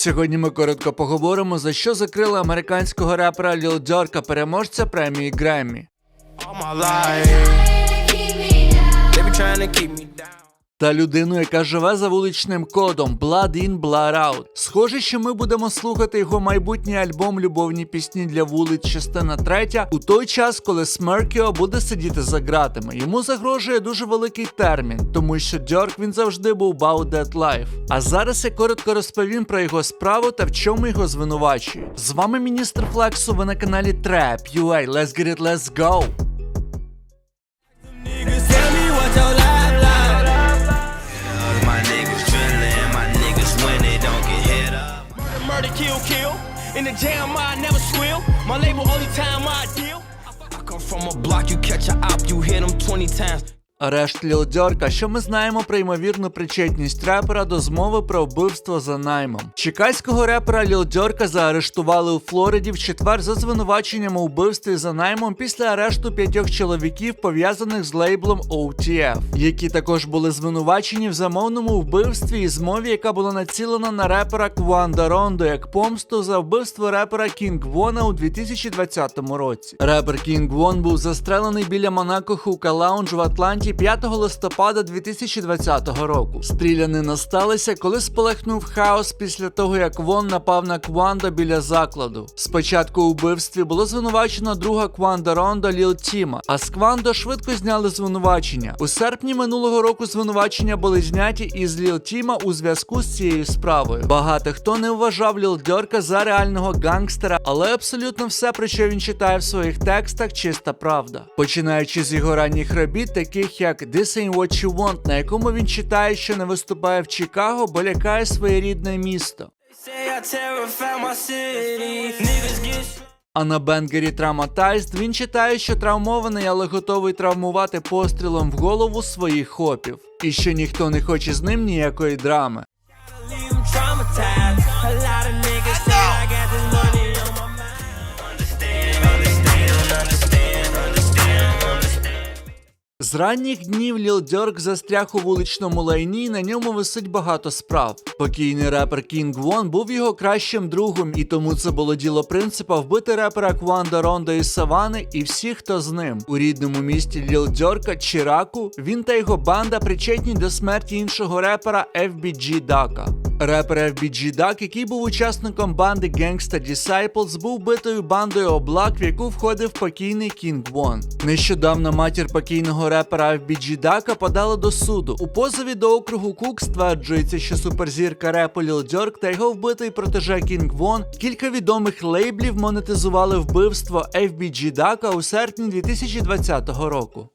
Сьогодні ми коротко поговоримо, за що закрили американського репера Ліл Дьорка, переможця премії Греммі. Та людину, яка живе за вуличним кодом Blood In, Blood Out. Схоже, що ми будемо слухати його майбутній альбом Любовні пісні для вулиць, частина третя, у той час, коли Смеркіо буде сидіти за ґратами. Йому загрожує дуже великий термін, тому що Дьорк він завжди був about that life. А зараз я коротко розповім про його справу та в чому його звинувачують. З вами міністр Флексу. Ви на каналі Trap UA. Let's get it, let's go! In the jam, I never squeal. My label, only time I deal. I come from a block, you catch a op, you hit them 20 times. Арешт Ліл Дьорка, що ми знаємо про ймовірну причетність репера до змови про вбивство за наймом. Чекаського репера Ліл Дьорка заарештували у Флориді в четвер за звинуваченням у вбивстві за наймом після арешту п'ятьох чоловіків, пов'язаних з лейблом OTF, які також були звинувачені в замовному вбивстві і змові, яка була націлена на репера Кванда Рондо як помсту за вбивство репера Кінг Вона у 2020 році. Репер Кінг Вон був застрелений біля Монако Хука Лаунж в Атланті 5 листопада 2020 року. Стрілянина сталися, коли спалахнув хаос після того, як Вон напав на Кванда біля закладу. Спочатку у вбивстві було звинувачено друга Кванда Рондо Ліл Тіма, а з Квандо швидко зняли звинувачення. У серпні минулого року звинувачення були зняті із Ліл Тіма у зв'язку з цією справою. Багато хто не вважав Ліл Дьорка за реального гангстера, але абсолютно все, про що він читає в своїх текстах, чиста правда. Починаючи з його ранніх робіт, таких як This Ain't What You Want, на якому він читає, що не виступає в Чикаго, бо лякає своє рідне місто. А на бенгері Traumatized він читає, що травмований, але готовий травмувати пострілом в голову своїх хопів. І що ніхто не хоче з ним ніякої драми. З ранніх днів Ліл Дьорк застряг у вуличному лайні, і на ньому висить багато справ. Покійний репер Кінг Вон був його кращим другом, і тому це було діло принципа вбити репера Кванда Рондо із Савани і всіх, хто з ним. У рідному місті Ліл Дьорка Чираку він та його банда причетні до смерті іншого репера FBG Дака. Репер FBG Duck, який був учасником банди Gangsta Disciples, був битою бандою облак, в яку входив покійний Кінг Вон. Нещодавно матір покійного репера FBG Duck подала до суду. У позові до округу Кук стверджується, що суперзірка репу Ліл Дьорк та його вбитий протеже Кінг Вон кілька відомих лейблів монетизували вбивство FBG Duck у серпні 2020 року.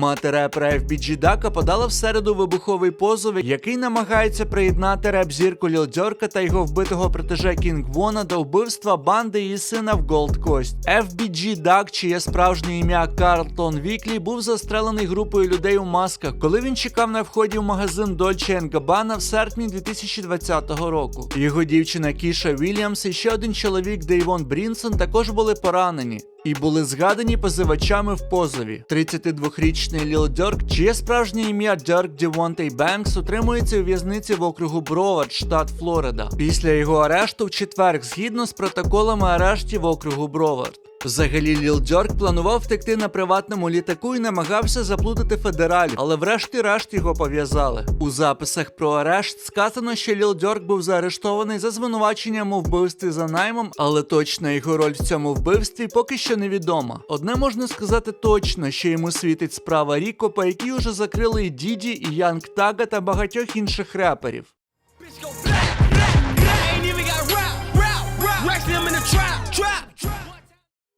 Мати репера FBG Дака подала в середу вибуховий позов, який намагається приєднати реп-зірку Ліл Дьорка та його вбитого протеже Кінг Вона до вбивства банди її сина в Голд Кост. FBG Дак, чиє справжнє ім'я Карлтон Віклі, був застрелений групою людей у масках, коли він чекав на вході в магазин Dolce Gabbana в серпні 2020 року. Його дівчина Кіша Вільямс і ще один чоловік Дейвон Брінсон також були поранені. І були згадані позивачами в позові. 32-річний Ліл Дьорк, чиє справжнє ім'я Дьорк Дівонтей Бенкс, утримується у в'язниці в округу Бровард, штат Флорида. Після його арешту в четвер, згідно з протоколами арештів округу Бровард. Взагалі Ліл Дьорк планував втекти на приватному літаку і намагався заплутати федералів, але врешті-решт його пов'язали. У записах про арешт сказано, що Ліл Дьорк був заарештований за звинуваченням у вбивстві за наймом, але точна його роль в цьому вбивстві поки що невідома. Одне можна сказати точно, що йому світить справа Ріко, по якій уже закрили і Діді, і Янг Тага та багатьох інших реперів.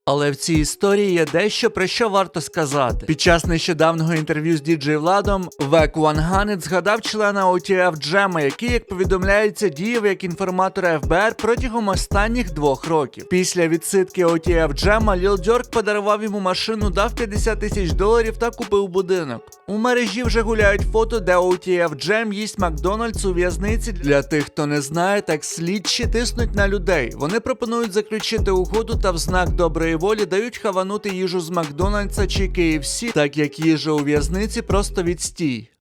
Але в цій історії є дещо про що варто сказати. Під час нещодавнього інтерв'ю з діджей Владом Век 100 згадав члена OTF Джема, який, як повідомляється, діяв як інформатор ФБР протягом останніх двох років. Після відсидки OTF Джема Ліл Дьорк подарував йому машину, дав 50 тисяч доларів та купив будинок. У мережі вже гуляють фото, де OTF Джем їсть Макдональдс у в'язниці. Для тих, хто не знає, так слідчі тиснуть на людей. Вони пропонують заключити угоду та в знак доброї волі дають хаванути їжу з Макдональдса чи KFC, так як їжа у в'язниці просто відстій.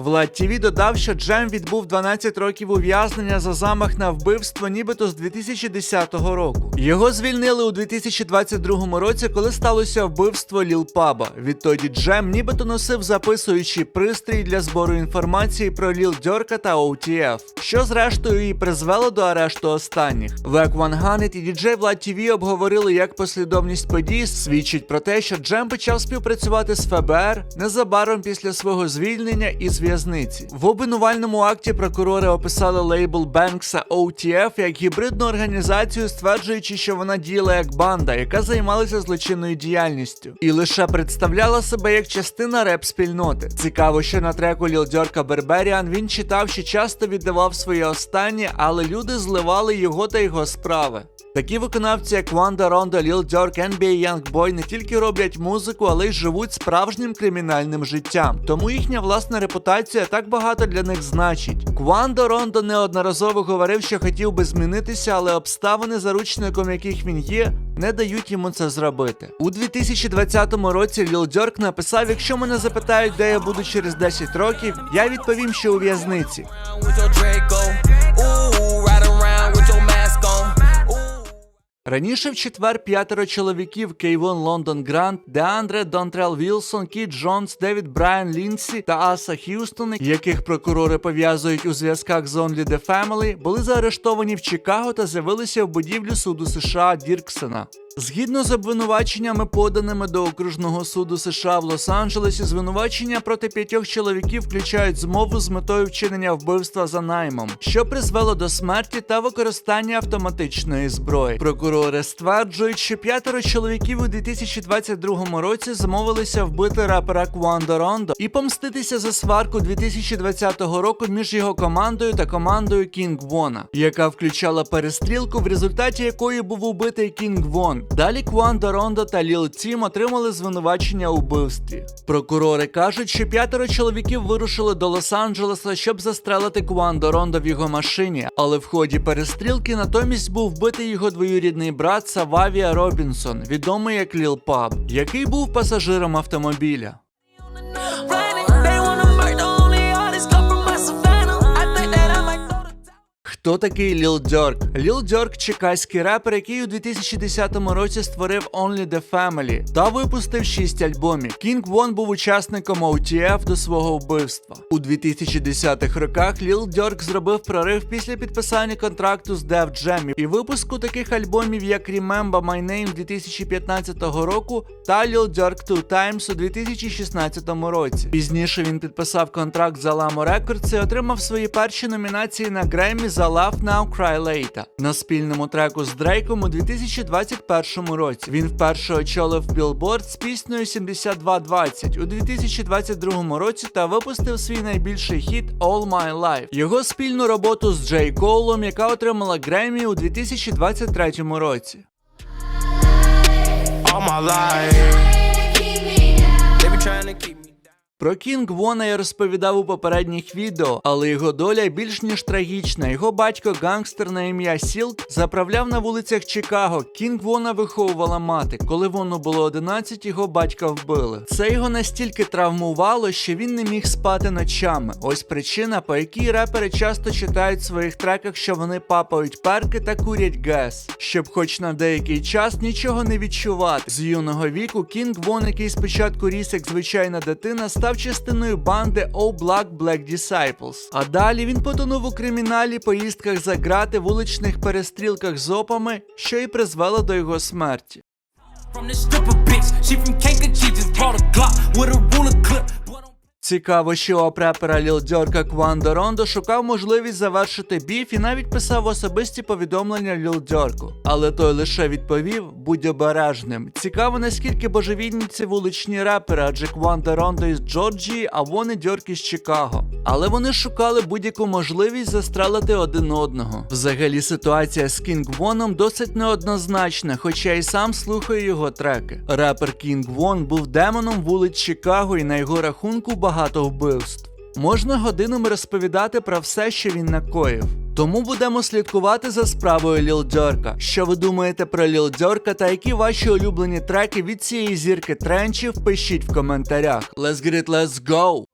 Влад ТВ додав, що Джем відбув 12 років ув'язнення за замах на вбивство, нібито з 2010 року. Його звільнили у 2022 році, коли сталося вбивство Ліл Паба. Відтоді Джем нібито носив записуючий пристрій для збору інформації про Ліл Дьорка та OTF, що зрештою і призвело до арешту останніх. Век 100 і діджей Влад ТВ обговорили, як послідовність подій свідчить про те, що Джем почав співпрацювати з ФБР незабаром після свого звільнення із в'язниці. В обвинувальному акті прокурори описали лейбл Бенкса OTF як гібридну організацію, стверджуючи, що вона діяла як банда, яка займалася злочинною діяльністю, і лише представляла себе як частина реп-спільноти. Цікаво, що на треку Ліл Дьорка Берберіан він читав, що часто віддавав своє останнє, але люди зливали його та його справи. Такі виконавці, як Ванда Рондо, Ліл Дьорк, NBA Youngboy не тільки роблять музику, але й живуть справжнім кримінальним життям. Тому їхня власна репутація так багато для них значить. Квандо Рондо неодноразово говорив, що хотів би змінитися, але обставини, заручником яких він є, не дають йому це зробити. У 2020 році Ліл Дьорк написав: якщо мене запитають, де я буду через 10 років, я відповім, що у в'язниці. Раніше в четвер п'ятеро чоловіків Кейвон Лондон Грант, Деандре Донтрел Вілсон, Кіт Джонс, Девід Брайан Лінсі та Аса Х'юстон, яких прокурори пов'язують у зв'язках з Only the Family, були заарештовані в Чикаго та з'явилися в будівлю суду США Дірксена. Згідно з обвинуваченнями, поданими до окружного суду США в Лос-Анджелесі, звинувачення проти п'ятьох чоловіків включають змову з метою вчинення вбивства за наймом, що призвело до смерті та використання автоматичної зброї. Прокурори стверджують, що п'ятеро чоловіків у 2022 році змовилися вбити рапера Квандо Рондо і помститися за сварку 2020 року між його командою та командою Кінг Вона, яка включала перестрілку, в результаті якої був убитий Кінг Вон. Далі Квандо Рондо та Ліл Тім отримали звинувачення у вбивстві. Прокурори кажуть, що п'ятеро чоловіків вирушили до Лос-Анджелеса, щоб застрелити Квандо Рондо в його машині, але в ході перестрілки натомість був вбитий його двоюрідний брат Сававія Робінсон, відомий як Ліл Паб, який був пасажиром автомобіля. Хто такий Ліл Дьорк? Ліл Дьорк чекаський репер, який у 2010 році створив Only the Family та випустив 6 альбомів. Кінг Вон був учасником OTF до свого вбивства. У 2010-х роках Ліл Дьорк зробив прорив після підписання контракту з Def Jam і випуску таких альбомів, як Remember My Name 2015 року та Lil Durk Two Times у 2016 році. Пізніше він підписав контракт з Alamo Records і отримав свої перші номінації на Греммі за Laugh Now Cry Later на спільному треку з Дрейком у 2021 році. Він вперше очолив Billboard з піснею 7220 у 2022 році та випустив свій найбільший хіт All My Life. Його спільну роботу з Джей Коулом, яка отримала Греммі у 2023 році. All my life. Про Кінг Вона я розповідав у попередніх відео, але його доля більш ніж трагічна. Його батько гангстер на ім'я Сілк заправляв на вулицях Чикаго. Кінг Вона виховувала мати. Коли воно було 11, його батька вбили. Це його настільки травмувало, що він не міг спати ночами. Ось причина, по якій репери часто читають в своїх треках, що вони папають перки та курять гес, щоб хоч на деякий час нічого не відчувати. З юного віку Кінг Вон, який спочатку ріс як звичайна дитина, став частиною банди O Black Black Disciples. А далі він потонув у криміналі, поїздках за грати, вуличних перестрілках з опами, що й призвело до його смерті. Цікаво, що оп-репера Ліл Дьорка Квандо Рондо шукав можливість завершити біф і навіть писав особисті повідомлення Ліл Дьорку. Але той лише відповів: будь обережним. Цікаво, наскільки божевільні ці вуличні репери, адже Квандо Рондо із Джорджії, а вони Дьорк із Чикаго. Але вони шукали будь-яку можливість застрелити один одного. Взагалі, ситуація з Кінг Воном досить неоднозначна, хоча й сам слухаю його треки. Репер Кінг Вон був демоном вулиць Чикаго і на його рахунку вбивств. Можна годинами розповідати про все, що він накоїв. Тому будемо слідкувати за справою Ліл Дьорка. Що ви думаєте про Ліл Дьорка та які ваші улюблені треки від цієї зірки тренчів, пишіть в коментарях. Let's get it, let's go!